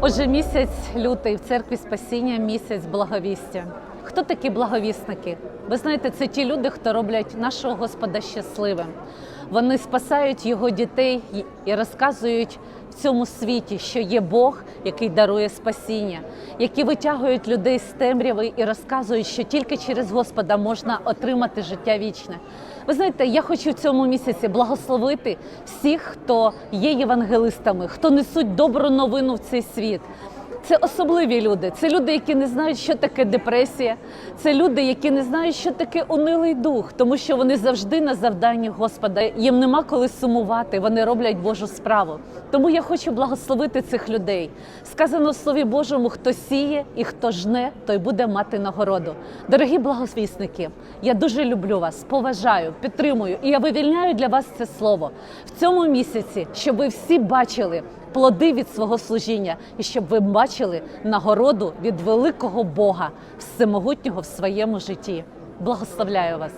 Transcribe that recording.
Отже, місяць лютий в церкві спасіння, місяць благовістя. Хто такі благовісники? Ви знаєте, це ті люди, хто роблять нашого Господа щасливим. Вони спасають його дітей і- розказують в цьому світі, що є Бог, який дарує спасіння, які витягують людей з темряви і розказують, що тільки через Господа можна отримати життя вічне. Ви знаєте, я хочу в цьому місяці благословити всіх, хто є євангелистами, хто несуть добру новину в цей світ. Це особливі люди. Це люди, які не знають, що таке депресія. Це люди, які не знають, що таке унилий дух, тому що вони завжди на завданні Господа. Їм нема коли сумувати. Вони роблять Божу справу. Тому я хочу благословити цих людей. Сказано в Слові Божому: хто сіє і хто жне, той буде мати нагороду. Дорогі благозвісники, я дуже люблю вас, поважаю, підтримую, і я вивільняю для вас це слово в цьому місяці, щоб ви всі бачили плоди від свого служіння, і щоб ви бачили нагороду від великого Бога всемогутнього в своєму житті. Благословляю вас.